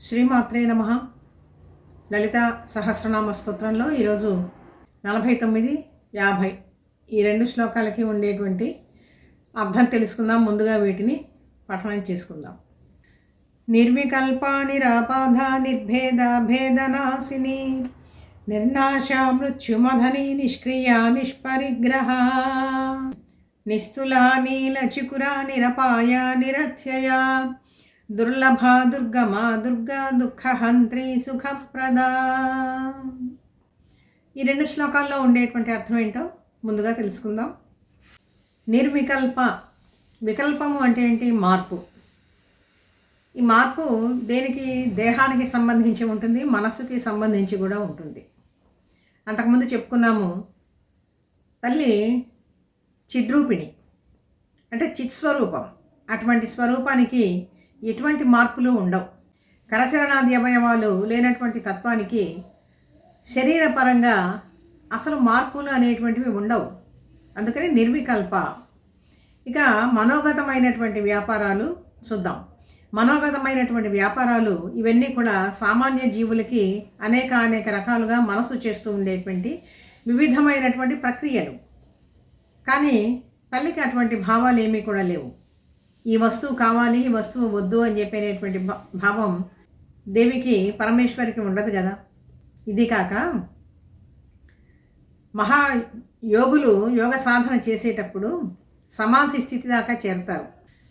శ్రీమాత్రే నమ. లలిత సహస్రనామ స్తోత్రంలో ఈరోజు నలభై తొమ్మిది యాభై. ఈ రెండు శ్లోకాలకి ఉండేటువంటి అర్థం తెలుసుకుందాం ముందుగా వీటిని పఠనం చేసుకుందాం. నిర్వికల్ప నిరాపాధ నిర్భేద భేదనాశిని నిర్నాశ మృత్యుమధని నిష్క్రియ నిష్పరిగ్రహ నిస్తులా నీలచికురా నిరపాయ నిరథ్యయ దుర్లభ దుర్గమా దుర్గా దుఃఖహంత్రి సుఖప్రదా ఈ రెండు శ్లోకాల్లో ఉండేటువంటి అర్థం ఏంటో ముందుగా తెలుసుకుందాం. నిర్వికల్ప. వికల్పము అంటే ఏంటి? మార్పు. ఈ మార్పు దేనికి? దేహానికి సంబంధించి ఉంటుంది మనసుకి సంబంధించి కూడా ఉంటుంది. అంతకుముందు చెప్పుకున్నాము తల్లి చిద్రూపిణి అంటే చిత్ స్వరూపం. అటువంటి స్వరూపానికి ఎటువంటి మార్పులు ఉండవు. కరచరణాది అవయవాలు లేనటువంటి తత్వానికి శరీరపరంగా అసలు మార్పులు అనేటువంటివి ఉండవు. అందుకని నిర్వికల్ప. ఇక మనోగతమైనటువంటి వ్యాపారాలు చూద్దాం. మనోగతమైనటువంటి వ్యాపారాలు ఇవన్నీ కూడా సామాన్య జీవులకి అనేక అనేక రకాలుగా మనసు చేస్తూ ఉండేటువంటి వివిధమైనటువంటి ప్రక్రియలు. కానీ తల్లికి అటువంటి భావాలు ఏమీ కూడా లేవు. ఈ వస్తువు కావాలి ఈ వస్తువు వద్దు అని చెప్పేటటువంటి భావం దేవికి పరమేశ్వరికి ఉండదు కదా. ఇది కాక మహా యోగులు యోగ సాధన చేసేటప్పుడు సమాధి స్థితి దాకా చేరతారు.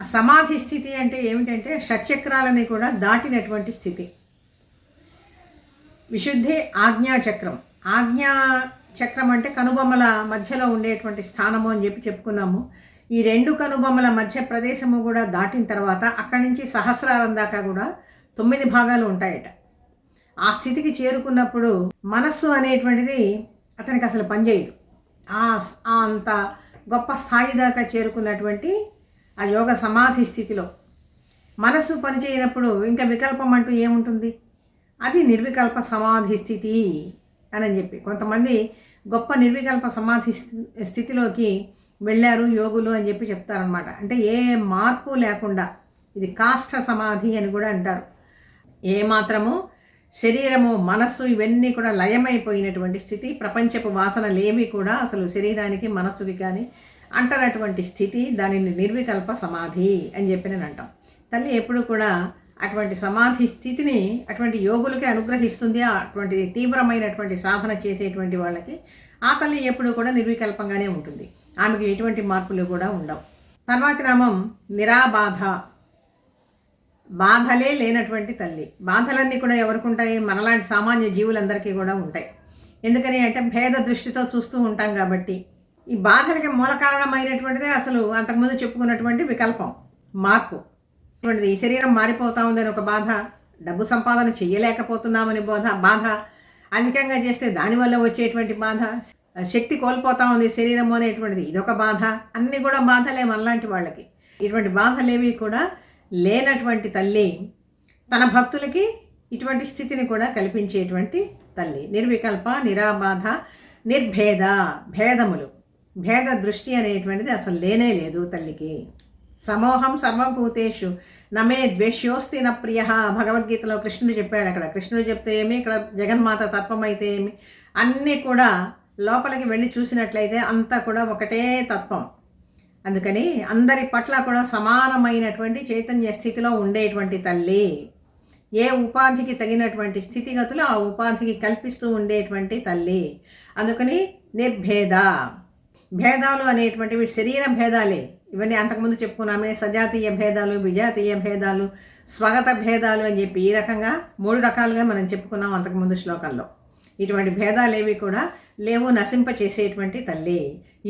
సమాధి స్థితి అంటే ఏమిటంటే షట్చక్రాలని కూడా దాటినటువంటి స్థితి. విశుద్ధి ఆజ్ఞా చక్రం. ఆజ్ఞా చక్రం అంటే కనుబొమ్మల మధ్యలో ఉండేటువంటి స్థానము అని చెప్పి చెప్పుకున్నాము. ఈ రెండు కనుబొమ్మల మధ్య ప్రదేశము కూడా దాటిన తర్వాత అక్కడి నుంచి సహస్రారం దాకా కూడా తొమ్మిది భాగాలు ఉంటాయట. ఆ స్థితికి చేరుకున్నప్పుడు మనస్సు అనేటువంటిది అతనికి అసలు పనిచేయదు. ఆ అంత గొప్ప స్థాయి దాకా చేరుకున్నటువంటి ఆ యోగ సమాధి స్థితిలో మనస్సు పనిచేయనప్పుడు ఇంకా వికల్పం అంటూ ఏముంటుంది? అది నిర్వికల్ప సమాధి స్థితి అని చెప్పి కొంతమంది గొప్ప నిర్వికల్ప సమాధి స్థి- స్థితిలోకి వెళ్ళారు యోగులు అని చెప్పి చెప్తారనమాట అంటే ఏ మార్పు లేకుండా ఇది కాష్ట సమాధి అని కూడా అంటారు. ఏ మాత్రము శరీరము మనస్సు ఇవన్నీ కూడా లయమైపోయినటువంటి స్థితి ప్రపంచపు వాసనలేవి కూడా అసలు శరీరానికి మనస్సుకి కానీ అంటనటువంటి స్థితి దానిని నిర్వికల్ప సమాధి అని చెప్పి నేను అంటాం. తల్లి ఎప్పుడు కూడా అటువంటి సమాధి స్థితిని అటువంటి యోగులకి అనుగ్రహిస్తుంది అటువంటి తీవ్రమైనటువంటి సాధన చేసేటువంటి వాళ్ళకి ఆ తల్లి ఎప్పుడు కూడా నిర్వికల్పంగానే ఉంటుంది. ఆమెకు ఎటువంటి మార్పులు కూడా ఉండవు. తర్వాతి నామం నిరాబాధ. బాధలే లేనటువంటి తల్లి. బాధలన్నీ కూడా ఎవరికి ఉంటాయి మనలాంటి సామాన్య జీవులందరికీ కూడా ఉంటాయి. ఎందుకని అంటే భేద దృష్టితో చూస్తూ ఉంటాం కాబట్టి. ఈ బాధలకి మూల కారణమైనటువంటిదే అసలు అంతకుముందు చెప్పుకున్నటువంటి వికల్పం మార్పు. ఇటువంటిది ఈ శరీరం మారిపోతా ఉందని ఒక బాధ డబ్బు సంపాదన చేయలేకపోతున్నామని బోధ బాధ అధికంగా చేస్తే దానివల్ల వచ్చేటువంటి బాధ. శక్తి కోల్పోతా ఉంది శరీరము అనేటువంటిది ఇదొక బాధ. అన్నీ కూడా బాధలే మనలాంటి వాళ్ళకి. ఇటువంటి బాధలేవి కూడా లేనటువంటి తల్లి తన భక్తులకి ఇటువంటి స్థితిని కూడా కల్పించేటువంటి తల్లి. నిర్వికల్ప నిరాబాధ నిర్భేద భేదములు. భేద దృష్టి అనేటువంటిది అసలు లేనే లేదు తల్లికి. సమోహం సర్వభూతేషు నమే ద్వేష్యోస్తి న ప్రియ. భగవద్గీతలో కృష్ణుడు చెప్పాడు అక్కడ. కృష్ణుడు చెప్తే ఏమి? ఇక్కడ జగన్మాత తత్వమైతే ఏమి? అన్నీ కూడా లోపలికి వెళ్ళి చూసినట్లయితే అంతా కూడా ఒకటే తత్వం. అందుకని అందరి పట్ల కూడా సమానమైనటువంటి చైతన్య స్థితిలో ఉండేటువంటి తల్లి ఏ ఉపాధికి తగినటువంటి స్థితిగతులు ఆ ఉపాధికి కల్పిస్తూ ఉండేటువంటి తల్లి. అందుకని నిర్భేద. భేదాలు అనేటువంటివి శరీర భేదాలే. ఇవన్నీ అంతకుముందు చెప్పుకున్నామే. సజాతీయ భేదాలు విజాతీయ భేదాలు స్వగత భేదాలు అని చెప్పి ఈ రకంగా మూడు రకాలుగా మనం చెప్పుకున్నాం అంతకుముందు శ్లోకంలో ఇటువంటి భేదాలేవి కూడా లేవు నశింపచేసేటువంటి తల్లి.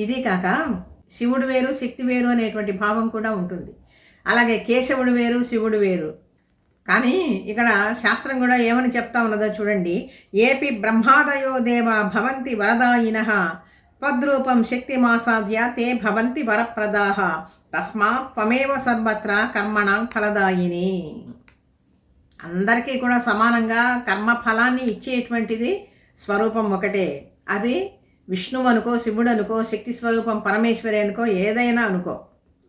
ఇది కాక శివుడు వేరు శక్తి వేరు అనేటువంటి భావం కూడా ఉంటుంది. అలాగే కేశవుడు వేరు శివుడు వేరు. కానీ ఇక్కడ శాస్త్రం కూడా ఏమని చెప్తా ఉన్నదో చూడండి. ఏపి బ్రహ్మాదయో దేవ భవంతి వరదాయిన పద్రూపం శక్తిమాసాద్య తే భవంతి వరప్రదాహ తస్మా త్వమేవ సర్వత్ర కర్మణ ఫలదాయిని. అందరికీ కూడా సమానంగా కర్మ ఫలాన్ని ఇచ్చేటువంటిది స్వరూపం ఒకటే. అది విష్ణువు అనుకో శివుడు అనుకో శక్తి స్వరూపం పరమేశ్వరి అనుకో ఏదైనా అనుకో.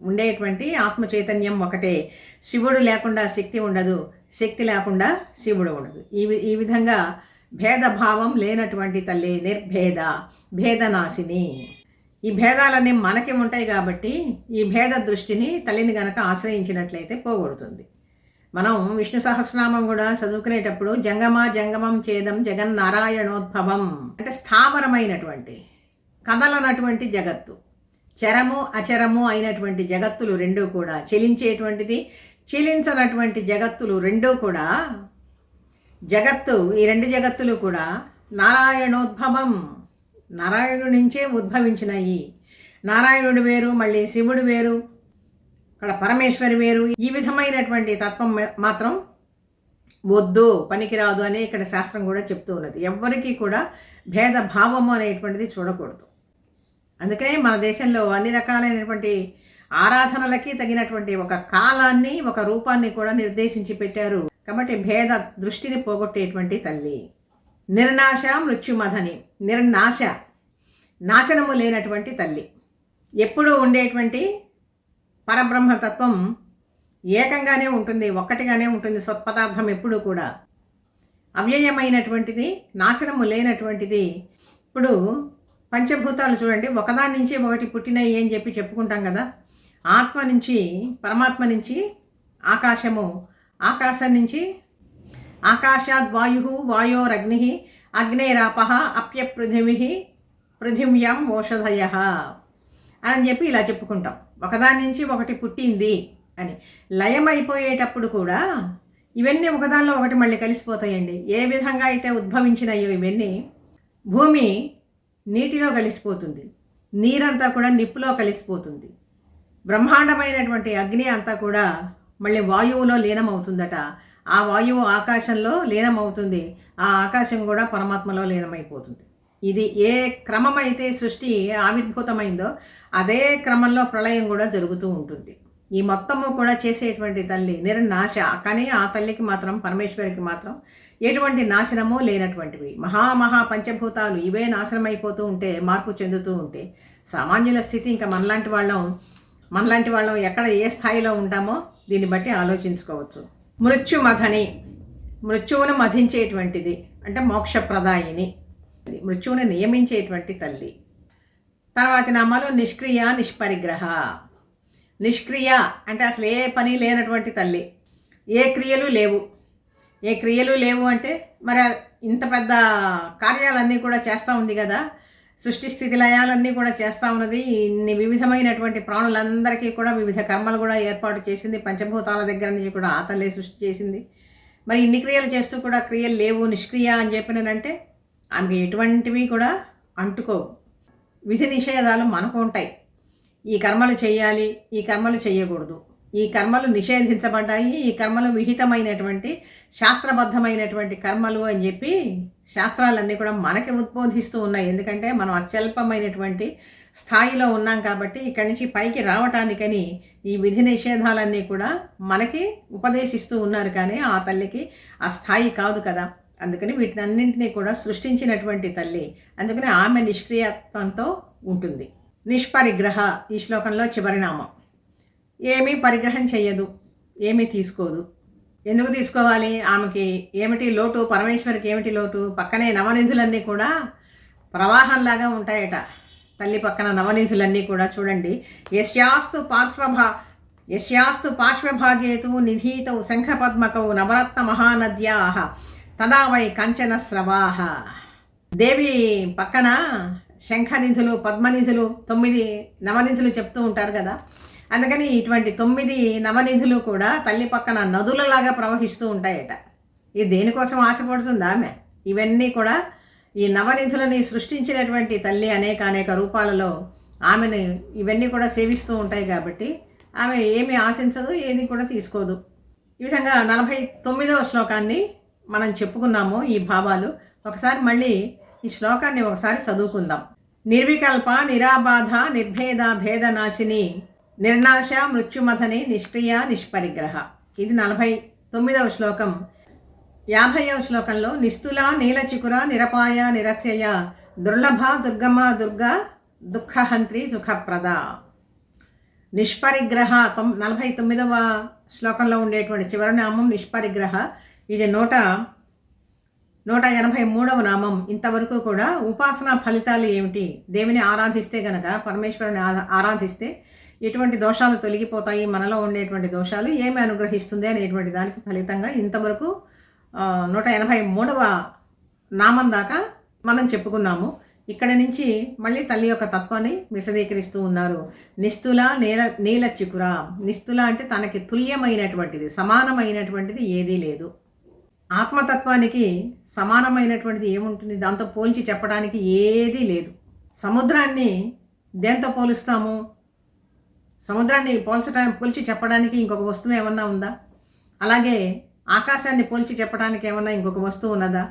ఉండేటువంటి ఆత్మ చైతన్యం ఒకటే. శివుడు లేకుండా శక్తి ఉండదు. శక్తి లేకుండా శివుడు ఉండదు. ఈ వి- ఈ విధంగా భేదభావం లేనటువంటి తల్లి నిర్భేద భేదనాశిని. ఈ భేదాలన్నీ మనకి ఉంటాయి కాబట్టి ఈ భేద దృష్టిని తల్లిని గనక ఆశ్రయించినట్లయితే పోగొడుతుంది. మనం విష్ణు సహస్రనామం కూడా చదువుకునేటప్పుడు జంగమ జంగమం చేదం జగన్నారాయణోద్భవం అంటే స్థావరమైనటువంటి కదలనటువంటి జగత్తు. చరము అచరము అయినటువంటి జగత్తులు రెండూ కూడా చెలించేటువంటిది చెలించనటువంటి జగత్తులు రెండూ కూడా జగత్తు ఈ రెండు జగత్తులు కూడా నారాయణోద్భవం. నారాయణుడి నుంచే ఉద్భవించినాయి. నారాయణుడు వేరు మళ్ళీ శివుడు వేరు ఇక్కడ పరమేశ్వరి వేరు. ఈ విధమైనటువంటి తత్వం మాత్రం వద్దు పనికిరాదు అని ఇక్కడ శాస్త్రం కూడా చెప్తూ ఉన్నది. ఎవ్వరికీ కూడా భేద భావము అనేటువంటిది చూడకూడదు. అందుకనే మన దేశంలో అన్ని రకాలైనటువంటి ఆరాధనలకి తగినటువంటి ఒక కాలాన్ని ఒక రూపాన్ని కూడా నిర్దేశించి పెట్టారు. కాబట్టి భేద దృష్టిని పోగొట్టేటువంటి తల్లి. నిర్నాశ మృత్యుమధని నిర్నాశ నాశనము లేనటువంటి తల్లి. ఎప్పుడూ ఉండేటువంటి పరబ్రహ్మతత్వం ఏకంగానే ఉంటుంది ఒక్కటిగానే ఉంటుంది సత్పదార్థం ఎప్పుడూ కూడా. అవ్యయమైనటువంటిది నాశనము లేనటువంటిది. ఇప్పుడు పంచభూతాలు చూడండి ఒకదాని నుంచి ఒకటి పుట్టినాయి అని చెప్పి చెప్పుకుంటాం కదా. ఆత్మ నుంచి పరమాత్మ నుంచి ఆకాశము ఆకాశం నుంచి ఆకాశాద్ వాయు వాయోరగ్ని అగ్నేరాప అప్య పృథివి పృథివ్యాం ఓషధయ అని చెప్పి ఇలా చెప్పుకుంటాం. ఒకదాని నుంచి ఒకటి పుట్టింది అని. లయం అయిపోయేటప్పుడు కూడా ఇవన్నీ ఒకదానిలో ఒకటి మళ్ళీ కలిసిపోతాయండి. ఏ విధంగా అయితే ఉద్భవించినాయో ఇవన్నీ భూమి నీటిలో కలిసిపోతుంది. నీరంతా కూడా నిప్పులో కలిసిపోతుంది. బ్రహ్మాండమైనటువంటి అగ్ని అంతా కూడా మళ్ళీ వాయువులో లీనమవుతుందట. ఆ వాయువు ఆకాశంలో లీనమవుతుంది. ఆ ఆకాశం కూడా పరమాత్మలో లీనమైపోతుంది. ఇది ఏ క్రమమైతే సృష్టి ఆవిర్భూతమైందో అదే క్రమంలో ప్రళయం కూడా జరుగుతూ ఉంటుంది. ఈ మొత్తము కూడా చేసేటువంటి తల్లి నిర్నాశ కానీ ఆ తల్లికి మాత్రం పరమేశ్వరికి మాత్రం ఎటువంటి నాశనము లేనటువంటివి. మహామహా పంచభూతాలు ఇవే నాశనం అయిపోతూ ఉంటే మార్పు చెందుతూ ఉంటే సామాన్యుల స్థితి ఇంకా మనలాంటి వాళ్ళం మనలాంటి వాళ్ళం ఎక్కడ ఏ స్థాయిలో ఉంటామో దీన్ని బట్టి ఆలోచించుకోవచ్చు. మృత్యుమధని మృత్యువును మధించేటువంటిది అంటే మోక్షప్రదాయిని మృత్యువుని నియమించేటువంటి తల్లి. తర్వాతి నామాలు నిష్క్రియ నిష్పరిగ్రహ. నిష్క్రియ అంటే అసలు ఏ పని లేనటువంటి తల్లి. ఏ క్రియలు లేవు. ఏ క్రియలు లేవు అంటే మరి ఇంత పెద్ద కార్యాలన్నీ కూడా చేస్తూ ఉంది కదా. సృష్టి స్థితి లయాలన్నీ కూడా చేస్తూ ఉన్నది. ఇన్ని వివిధమైనటువంటి ప్రాణులందరికీ కూడా వివిధ కర్మలు కూడా ఏర్పాటు చేసింది. పంచభూతాల దగ్గర నుంచి కూడా ఆ సృష్టి చేసింది. మరి ఇన్ని క్రియలు చేస్తూ కూడా క్రియలు లేవు నిష్క్రియ అని చెప్పినానంటే ఆమెకి ఎటువంటివి కూడా అంటుకోవు. విధి నిషేధాలు మనకు ఉంటాయి. ఈ కర్మలు చేయాలి ఈ కర్మలు చేయకూడదు. ఈ కర్మలు నిషేధించబడ్డాయి ఈ కర్మలు విహితమైనటువంటి శాస్త్రబద్ధమైనటువంటి కర్మలు అని చెప్పి శాస్త్రాలన్నీ కూడా మనకి ఉద్బోధిస్తూ ఉన్నాయి. ఎందుకంటే మనం అత్యల్పమైనటువంటి స్థాయిలో ఉన్నాం కాబట్టి ఇక్కడి నుంచి పైకి రావటానికని ఈ విధి నిషేధాలన్నీ కూడా మనకి ఉపదేశిస్తూ ఉన్నారు. కానీ ఆ తల్లికి ఆ స్థాయి కాదు కదా. అందుకని వీటినన్నింటినీ కూడా సృష్టించినటువంటి తల్లి. అందుకని ఆమె నిష్క్రియత్వంతో ఉంటుంది. నిష్పరిగ్రహ ఈ శ్లోకంలో చివరి నామం ఏమీ పరిగ్రహం చెయ్యదు ఏమీ తీసుకోదు. ఎందుకు తీసుకోవాలి? ఆమెకి ఏమిటి లోటు? పరమేశ్వరికి ఏమిటి లోటు? పక్కనే నవనిధులన్నీ కూడా ప్రవాహంలాగా ఉంటాయట. తల్లి పక్కన నవనిధులన్నీ కూడా చూడండి. యశ్యాస్తు పార్శ్వభా యశ్యాస్తు పార్శ్వభాగేతు నిధీతౌ శంఖపద్మకౌ నవరత్న మహానద్యా. తదా వై కంచన స్రవాహ. దేవి పక్కన శంఖనిధులు పద్మనిధులు తొమ్మిది నవనిధులు చెప్తూ ఉంటారు కదా. అందుకని ఇటువంటి తొమ్మిది నవనిధులు కూడా తల్లి పక్కన నదులలాగా ప్రవహిస్తూ ఉంటాయట. ఇది దేనికోసం ఆశపడుతుంది ఆమె? ఇవన్నీ కూడా ఈ నవనిధులని సృష్టించినటువంటి తల్లి అనేక అనేక రూపాలలో ఆమెను ఇవన్నీ కూడా సేవిస్తూ ఉంటాయి కాబట్టి ఆమె ఏమి ఆశించదు ఏది కూడా తీసుకోదు. ఈ విధంగా నలభై తొమ్మిదవ శ్లోకాన్ని మనం చెప్పుకున్నాము ఈ భావాలు. ఒకసారి మళ్ళీ ఈ శ్లోకాన్ని ఒకసారి చదువుకుందాం. నిర్వికల్ప నిరాబాధ నిర్భేద భేదనాశిని నిర్నాశ మృత్యుమథని నిష్క్రియ నిష్పరిగ్రహ. ఇది నలభై తొమ్మిదవ శ్లోకం. యాభైవ శ్లోకంలో నిస్తుల నీలచికుర నిరపాయ నిరత్యయ దుర్లభ దుర్గమ దుర్గ దుఃఖహంత్రి సుఖప్రద. నిష్పరిగ్రహ తొమ్ నలభై తొమ్మిదవ శ్లోకంలో ఉండేటువంటి చివరి నామం నిష్పరిగ్రహ. ఇది నూట నూట ఎనభై మూడవ నామం. ఇంతవరకు కూడా ఉపాసనా ఫలితాలు ఏమిటి? దేవిని ఆరాధిస్తే గనక పరమేశ్వరుని ఆరాధిస్తే ఎటువంటి దోషాలు తొలగిపోతాయి? మనలో ఉండేటువంటి దోషాలు ఏమి అనుగ్రహిస్తుంది అనేటువంటి దానికి ఫలితంగా ఇంతవరకు నూట ఎనభై మూడవ నామం దాకా మనం చెప్పుకున్నాము. ఇక్కడ నుంచి మళ్ళీ తల్లి యొక్క తత్వాన్ని విశదీకరిస్తూ ఉన్నారు. నిస్తుల నీల నీల చికుర. నిస్తుల అంటే తనకి తుల్యమైనటువంటిది సమానమైనటువంటిది ఏదీ లేదు. ఆత్మతత్వానికి సమానమైనటువంటిది ఏముంటుంది? దాంతో పోల్చి చెప్పడానికి ఏదీ లేదు. సముద్రాన్ని దేంతో పోలుస్తాము? సముద్రాన్ని పోల్చడానికి పోల్చి చెప్పడానికి ఇంకొక వస్తువు ఏమన్నా ఉందా? అలాగే ఆకాశాన్ని పోల్చి చెప్పడానికి ఏమన్నా ఇంకొక వస్తువు ఉన్నదా?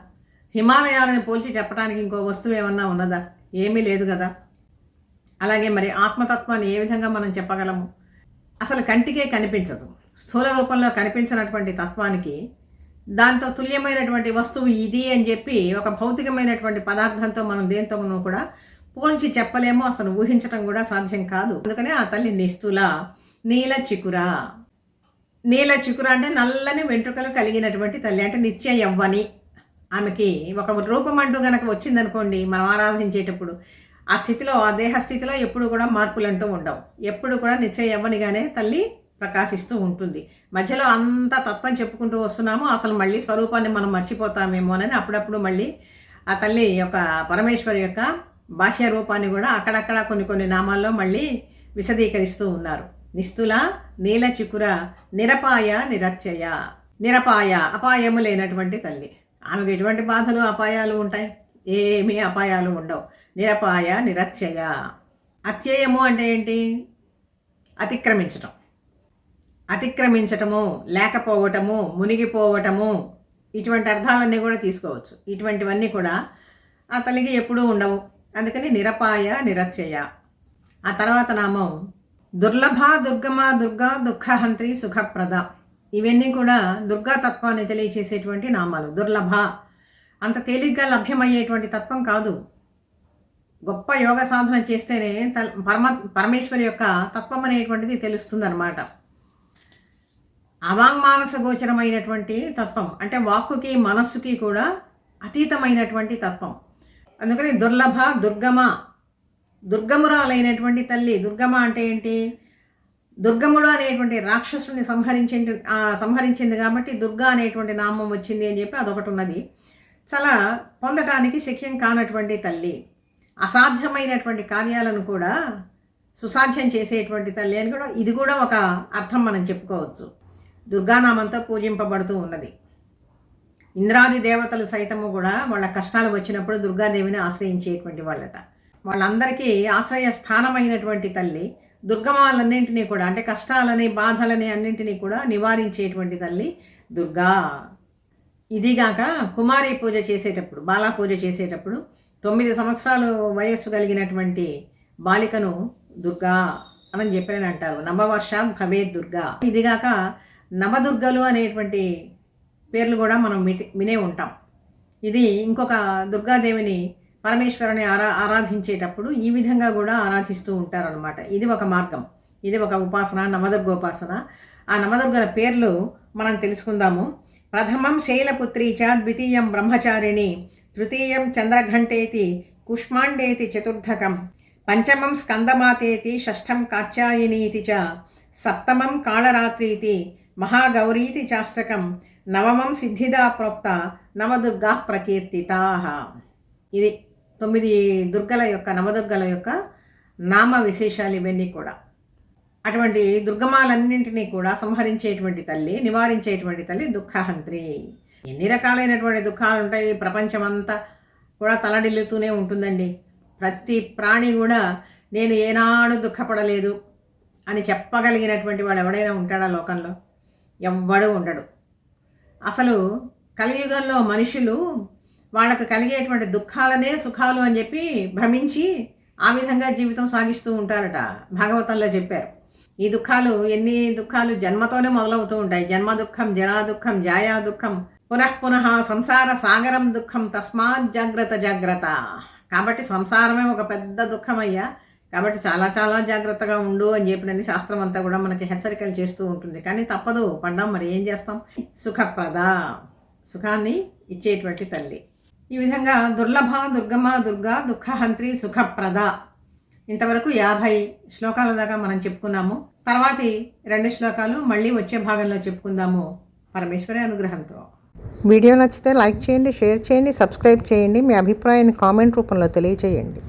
హిమాలయాలను పోల్చి చెప్పడానికి ఇంకో వస్తువు ఏమన్నా ఉన్నదా? ఏమీ లేదు కదా. అలాగే మరి ఆత్మతత్వాన్ని ఏ విధంగా మనం చెప్పగలము? అసలు కంటికే కనిపించదు. స్థూల రూపంలో కనిపించినటువంటి తత్వానికి దాంతో తుల్యమైనటువంటి వస్తువు ఇది అని చెప్పి ఒక భౌతికమైనటువంటి పదార్థంతో మనం దేంతోనూ కూడా పోల్చి చెప్పలేము అసలు ఊహించటం కూడా సాధ్యం కాదు. అందుకనే ఆ తల్లి నిస్తుల నీల చికుర. నీల చికుర అంటే నల్లని వెంట్రుకలు కలిగినటువంటి తల్లి అంటే నిత్య యవ్వని. ఆమెకి ఒక రూపం అంటూ గనక వచ్చిందనుకోండి మనం ఆరాధించేటప్పుడు ఆ స్థితిలో ఆ దేహ స్థితిలో ఎప్పుడు కూడా మార్పులు అంటూ ఉండవు. ఎప్పుడు కూడా నిత్య యవ్వనిగానే తల్లి ప్రకాశిస్తూ ఉంటుంది. మధ్యలో అంత తత్వం చెప్పుకుంటూ వస్తున్నాము. అసలు మళ్ళీ స్వరూపాన్ని మనం మర్చిపోతామేమో అని అప్పుడప్పుడు మళ్ళీ ఆ తల్లి యొక్క పరమేశ్వరి యొక్క భాష్య రూపాన్ని కూడా అక్కడక్కడ కొన్ని కొన్ని నామాల్లో మళ్ళీ విశదీకరిస్తూ ఉన్నారు. నిస్తుల నీల చికుర నిరపాయ నిరత్యయ. నిరపాయ అపాయము లేనటువంటి తల్లి. ఆమెకు ఎటువంటి బాధలు అపాయాలు ఉంటాయి? ఏమీ అపాయాలు ఉండవు. నిరపాయ నిరత్యయ. అత్యయము అంటే ఏంటి? అతిక్రమించటం. అతిక్రమించటము లేకపోవటము మునిగిపోవటము ఇటువంటి అర్థాలన్నీ కూడా తీసుకోవచ్చు. ఇటువంటివన్నీ కూడా ఆ తల్లికి ఎప్పుడూ ఉండవు. అందుకని నిరపాయ నిరచ్చయ ఆ తర్వాత నామం దుర్లభ దుర్గమ దుర్గా దుఃఖహంత్రి సుఖప్రద. ఇవన్నీ కూడా దుర్గా తత్వాన్ని తెలియచేసేటువంటి నామాలు. దుర్లభ. అంత తేలిగ్గా లభ్యమయ్యేటువంటి తత్వం కాదు. గొప్ప యోగ సాధన చేస్తేనే తల్- పరమ పరమేశ్వరి యొక్క తత్వం అనేటువంటిది తెలుస్తుంది అనమాట అవాంగ్మానస గోచరమైనటువంటి తత్వం అంటే వాక్కుకి మనస్సుకి కూడా అతీతమైనటువంటి తత్వం. అందుకని దుర్లభ దుర్గమ దుర్గమురాలైనటువంటి తల్లి దుర్గమ అంటే ఏంటి? దుర్గముడు అనేటువంటి రాక్షసుని సంహరించే సంహరించింది కాబట్టి దుర్గా అనేటువంటి నామం వచ్చింది అని చెప్పి అదొకటి ఉన్నది. చాలా పొందటానికి శక్యం కానటువంటి తల్లి అసాధ్యమైనటువంటి కార్యాలను కూడా సుసాధ్యం చేసేటువంటి తల్లి అని కూడా ఇది కూడా ఒక అర్థం మనం చెప్పుకోవచ్చు. దుర్గానామంతో పూజింపబడుతూ ఉన్నది. ఇంద్రాది దేవతలు సైతము కూడా వాళ్ళ కష్టాలు వచ్చినప్పుడు దుర్గాదేవిని ఆశ్రయించేటువంటి వాళ్ళట. వాళ్ళందరికీ ఆశ్రయ స్థానమైనటువంటి తల్లి దుర్గమాలన్నింటినీ కూడా అంటే కష్టాలని బాధలని అన్నింటినీ కూడా నివారించేటువంటి తల్లి దుర్గా. ఇదిగాక కుమారి పూజ చేసేటప్పుడు బాలా పూజ చేసేటప్పుడు తొమ్మిది సంవత్సరాలు వయస్సు కలిగినటువంటి బాలికను దుర్గా అని చెప్పని అంటారు. నవవర్ష భవేద్ దుర్గా ఇదిగాక నవదుర్గలు అనేటువంటి పేర్లు కూడా మనం మిటి వినే ఉంటాం. ఇది ఇంకొక దుర్గాదేవిని పరమేశ్వరుని ఆరా ఆరాధించేటప్పుడు ఈ విధంగా కూడా ఆరాధిస్తూ ఉంటారనమాట ఇది ఒక మార్గం. ఇది ఒక ఉపాసన నవదుర్గోపాసన. ఆ నవదుర్గల పేర్లు మనం తెలుసుకుందాము. ప్రథమం శైలపుత్రి చ ద్వితీయం బ్రహ్మచారిణి తృతీయం చంద్రఘంటేతి కుష్మాండేతి చతుర్థకం పంచమం స్కందమాతేతి షష్ఠం కాచ్యాయనీతి చ సప్తమం కాళరాత్రీతి మహాగౌరీతి చాష్టకం నవమం సిద్ధిదా ప్రోక్త నవదుర్గా ప్రకీర్తితా. ఇది తొమ్మిది దుర్గల యొక్క నవదుర్గల యొక్క నామ విశేషాలు ఇవన్నీ కూడా. అటువంటి దుర్గమాలన్నింటినీ కూడా సంహరించేటువంటి తల్లి నివారించేటువంటి తల్లి దుఃఖహంత్రి. ఎన్ని రకాలైనటువంటి దుఃఖాలు ఉంటాయి? ప్రపంచమంతా కూడా తలడిల్లుతూనే ఉంటుందండి. ప్రతి ప్రాణి కూడా నేను ఏనాడు దుఃఖపడలేదు అని చెప్పగలిగినటువంటి వాడు ఎవడైనా ఉంటాడా లోకంలో? ఎవ్వడు ఉండడు. అసలు కలియుగంలో మనుషులు వాళ్ళకు కలిగేటువంటి దుఃఖాలనే సుఖాలు అని చెప్పి భ్రమించి ఆ విధంగా జీవితం సాగిస్తూ ఉంటారట భాగవతంలో చెప్పారు. ఈ దుఃఖాలు ఎన్ని దుఃఖాలు జన్మతోనే మొదలవుతూ ఉంటాయి. జన్మ దుఃఖం జనా దుఃఖం జాయా దుఃఖం పునః పునః సంసార సాగరం దుఃఖం తస్మాత్ జాగ్రత్త జాగ్రత్త. కాబట్టి సంసారమే ఒక పెద్ద దుఃఖమయ్యా. కాబట్టి చాలా చాలా జాగ్రత్తగా ఉండు అని చెప్పినని శాస్త్రం అంతా కూడా మనకి హెచ్చరికలు చేస్తూ ఉంటుంది. కానీ తప్పదు పడ్డాం మరి ఏం చేస్తాం? సుఖప్రద సుఖాన్ని ఇచ్చేటువంటి తల్లి. ఈ విధంగా దుర్లభ దుర్గమ దుర్గా దుఃఖహంత్రి సుఖప్రద ఇంతవరకు యాభై శ్లోకాల దాకా మనం చెప్పుకున్నాము. తర్వాతి రెండు శ్లోకాలు మళ్ళీ వచ్చే భాగంలో చెప్పుకుందాము పరమేశ్వరి అనుగ్రహంతో. వీడియో నచ్చితే లైక్ చేయండి షేర్ చేయండి సబ్స్క్రైబ్ చేయండి. మీ అభిప్రాయాన్ని కామెంట్ రూపంలో తెలియజేయండి